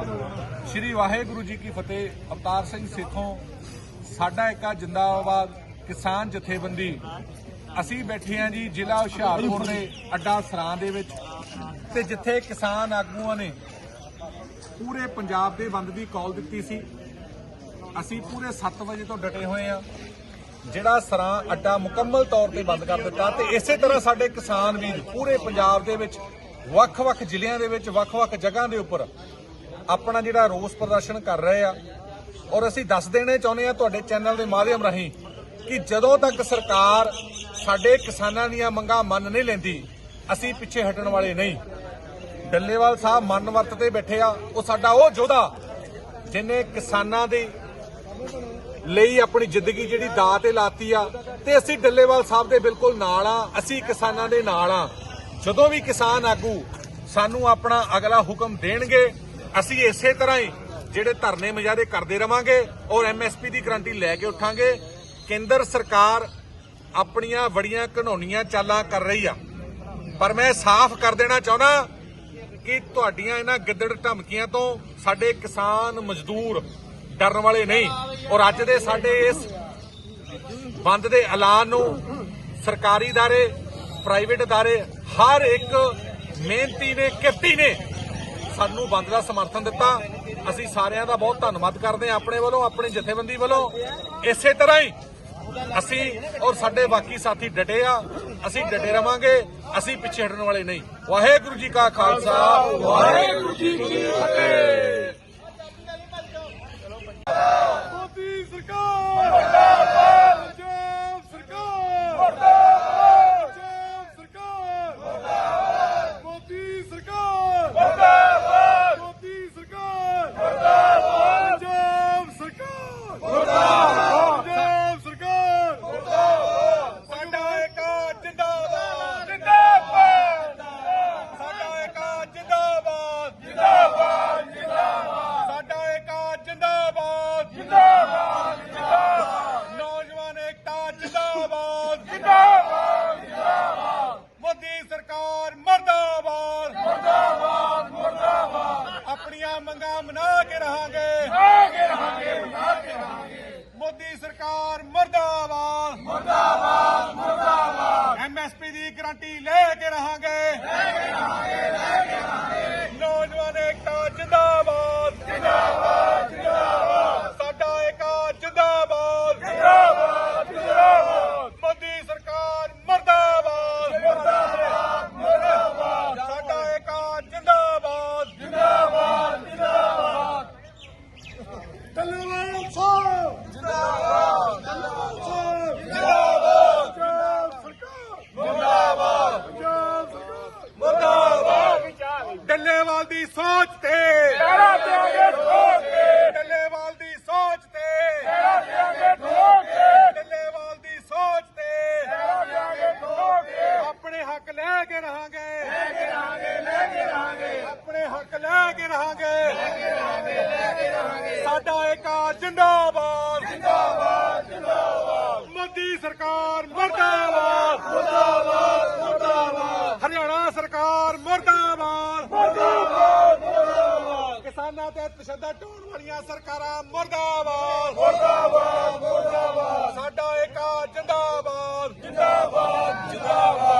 ਸ੍ਰੀ ਵਾਹਿਗੁਰੂ ਜੀ ਕੀ ਫਤਿਹ, ਅਵਤਾਰ ਸਿੰਘ ਸੇਖੋਂ ਸਾਡਾ ਏਕਾ ਜਿੰਦਾਬਾਦ ਕਿਸਾਨ ਜਥੇਬੰਦੀ। ਅਸੀਂ ਬੈਠੇ ਹਾਂ ਜੀ ਜ਼ਿਲ੍ਹਾ ਹੁਸ਼ਿਆਰਪੁਰ ਦੇ ਅੱਡਾ ਸਰਾਂ ਦੇ ਵਿੱਚ ਤੇ ਜਿੱਥੇ ਕਿਸਾਨ ਆਗੂਆਂ ਨੇ ਪੂਰੇ ਪੰਜਾਬ ਦੇ ਬੰਦ ਦੀ ਕਾਲ ਦਿੱਤੀ ਸੀ। ਅਸੀਂ ਪੂਰੇ 7 ਵਜੇ ਤੋਂ ਡਟੇ ਹੋਏ ਆ ਜਿਹੜਾ ਸਰਾਂ ਅੱਡਾ ਮੁਕੰਮਲ ਤੌਰ ਤੇ ਬੰਦ ਕਰ ਦਿੱਤਾ ਤੇ ਇਸੇ ਤਰ੍ਹਾਂ ਸਾਡੇ ਕਿਸਾਨ ਵੀਰ ਪੂਰੇ ਪੰਜਾਬ ਦੇ ਵਿੱਚ, ਵੱਖ-ਵੱਖ ਜ਼ਿਲ੍ਹਿਆਂ ਦੇ ਵਿੱਚ, ਵੱਖ-ਵੱਖ ਜਗ੍ਹਾ ਦੇ ਉੱਪਰ ਆਪਣਾ ਜਿਹੜਾ ਰੋਸ ਪ੍ਰਦਰਸ਼ਨ ਕਰ ਰਹੇ ਆ। ਔਰ ਅਸੀਂ ਦੱਸ ਦੇਣੇ ਚਾਹੁੰਦੇ ਆ ਤੁਹਾਡੇ ਚੈਨਲ ਦੇ ਮਾਧਿਅਮ ਰਾਹੀਂ ਕਿ ਜਦੋਂ ਤੱਕ ਸਰਕਾਰ ਸਾਡੇ ਕਿਸਾਨਾਂ ਦੀਆਂ ਮੰਗਾਂ ਮੰਨ ਨਹੀਂ ਲੈਂਦੀ, ਅਸੀਂ ਪਿੱਛੇ ਹਟਣ ਵਾਲੇ ਨਹੀਂ। ਡੱਲੇਵਾਲ ਸਾਹਿਬ ਮਨ ਵਰਤ ਤੇ ਬੈਠੇ ਆ, ਉਹ ਸਾਡਾ ਉਹ ਯੋਧਾ ਜਿਨੇ ਕਿਸਾਨਾਂ ਦੀ ਲਈ ਆਪਣੀ ਜ਼ਿੰਦਗੀ ਜਿਹੜੀ ਦਾਅ ਤੇ ਲਾਤੀ ਆ, ਤੇ ਅਸੀਂ ਡੱਲੇਵਾਲ ਸਾਹਿਬ ਦੇ ਬਿਲਕੁਲ ਨਾਲ ਆ, ਅਸੀਂ ਕਿਸਾਨਾਂ ਦੇ ਨਾਲ ਆ। ਜਦੋਂ ਵੀ ਕਿਸਾਨ ਆਗੂ ਸਾਨੂੰ ਆਪਣਾ ਅਗਲਾ ਹੁਕਮ ਦੇਣਗੇ ਅਸੀਂ ਇਸੇ ਤਰ੍ਹਾਂ ਹੀ ਜਿਹੜੇ ਧਰਨੇ ਮੁਜ਼ਾਹਰੇ ਕਰਦੇ ਰਵਾਂਗੇ ਔਰ ਐਮਐਸਪੀ ਦੀ ਗਰੰਟੀ ਲੈ ਕੇ ਉਠਾਂਗੇ ਕੇਂਦਰ ਸਰਕਾਰ ਆਪਣੀਆਂ ਬੜੀਆਂ ਘਨੌਣੀਆਂ ਚਾਲਾਂ ਕਰ ਰਹੀ ਆ ਪਰ ਮੈਂ ਸਾਫ਼ ਕਰ ਦੇਣਾ ਚਾਹੁੰਦਾ ਕਿ ਤੁਹਾਡੀਆਂ ਇਹਨਾਂ ਗਿੱਦੜ ਧਮਕੀਆਂ ਤੋਂ ਸਾਡੇ ਕਿਸਾਨ ਮਜ਼ਦੂਰ ਡਰਨ ਵਾਲੇ ਨਹੀਂ ਔਰ ਅੱਜ ਦੇ ਸਾਡੇ ਇਸ ਬੰਦ ਦੇ ਐਲਾਨ ਨੂੰ ਸਰਕਾਰੀ ادارے ਪ੍ਰਾਈਵੇਟ ادارے ਹਰ ਇੱਕ ਮਿਹਨਤੀ ਨੇ ਕਿਰਤੀ ਨੇ ਸਾਨੂੰ ਬੰਦ ਦਾ ਸਮਰਥਨ ਦਿੱਤਾ। ਅਸੀਂ ਸਾਰਿਆਂ ਦਾ ਬਹੁਤ ਧੰਨਵਾਦ ਕਰਦੇ ਹਾਂ ਆਪਣੇ ਵੱਲੋਂ, ਆਪਣੀ ਜਥੇਬੰਦੀ ਵੱਲੋਂ। ਇਸੇ ਤਰ੍ਹਾਂ ਹੀ ਅਸੀਂ ਔਰ ਸਾਡੇ ਬਾਕੀ ਸਾਥੀ ਡਟੇ ਆ। ਅਸੀਂ ਡਟੇ ਰਵਾਂਗੇ, ਅਸੀਂ ਪਿੱਛੇ ਹਟਣ ਵਾਲੇ ਨਹੀਂ। ਵਾਹਿਗੁਰੂ ਜੀ ਕਾ ਖਾਲਸਾ, ਵਾਹਿਗੁਰੂ ਜੀ ਕੀ ਫਤਿਹ ਮੋਦੀ ਸਰਕਾਰ ਮੁਰਦਾਬਾਦ ਪੰਜਾਬ ਸਰਕਾਰ ਮੁਰਦਾਬਾਦ ਪੰਜਾਬ ਸਰਕਾਰ ਮੁਰਦਾਬਾਦ ਮੋਦੀ ਸਰਕਾਰ ਮੁਰਦਾਬਾਦ ਮੋਦੀ ਸਰਕਾਰ ਮੁਰਦਾਬਾਦ ਪੰਜਾਬ ਸਰਕਾਰ ਮੁਰਦਾਬਾਦ ਪੰਜਾਬ ਸਰਕਾਰ ਮੁਰਦਾਬਾਦ ਸਾਡਾ ਏਕਾ ਜਿੰਦਾਬਾਦ ਜਿੰਦਾਬਾਦ ਸਾਡਾ ਏਕਾ ਜਿੰਦਾਬਾਦ ਜਿੰਦਾਬਾਦ ਜਿੰਦਾਬਾਦ ਸਾਡਾ ਏਕਾ ਜਿੰਦਾਬਾਦ ਜਿੰਦਾਬਾਦ ਜਿੰਦਾਬਾਦ ਨੌਜਵਾਨ ਏਕਤਾ ਜਿੰਦਾਬਾਦ ਜਿੰਦਾਬਾਦ ਜਿੰਦਾਬਾਦ ਮੋਦੀ ਸਰਕਾਰ ਮਰਦਾਬਾਦ ਮਰਦਾਬਾਦ ਮਰਦਾਬਾਦ ਆਪਣੀਆਂ ਮੰਗਾਂ ਮਨਾ ਕੇ ਰਹਾਂਗੇ। ਮਨਾ ਕੇ ਰਹਾਂਗੇ ਮਨਾ ਕੇ ਰਹਾਂਗੇ। ਮੋਦੀ ਸਰਕਾਰ ਮਰਦਾਬਾਦ। ਮਰਦਾਬਾਦ ਮਰਦਾਬਾਦ। ਐਮਐਸਪੀ ਦੀ ਗਾਰੰਟੀ ਲੈ ਕੇ ਰਹਾਂਗੇ। ਲੈ ਕੇ ਰਹਾਂਗੇ। ਲੈ ਕੇ ਰਹਾਂਗੇ ਲੈ ਕੇ ਰਹਾਂਗੇ ਸਾਡਾ ਏਕਾ ਜਿੰਦਾਬਾਦ। ਜਿੰਦਾਬਾਦ ਜਿੰਦਾਬਾਦ ਮੋਦੀ ਸਰਕਾਰ ਮਰਦਾਬਾਦ। ਮਰਦਾਬਾਦ ਮਰਦਾਬਾਦ ਹਰਿਆਣਾ ਸਰਕਾਰ ਮਰਦਾਬਾਦ। ਮਰਦਾਬਾਦ ਮਰਦਾਬਾਦ ਕਿਸਾਨਾਂ ਤੇ ਤਸ਼ੱਦਦ ਢੋਣ ਵਾਲੀਆਂ ਸਰਕਾਰਾਂ ਮਰਦਾਬਾਦ। ਮਰਦਾਬਾਦ ਮਰਦਾਬਾਦ ਸਾਡਾ ਏਕਾ ਜਿੰਦਾਬਾਦ ਜਿੰਦਾਬਾਦ ਜਿੰਦਾਬਾਦ।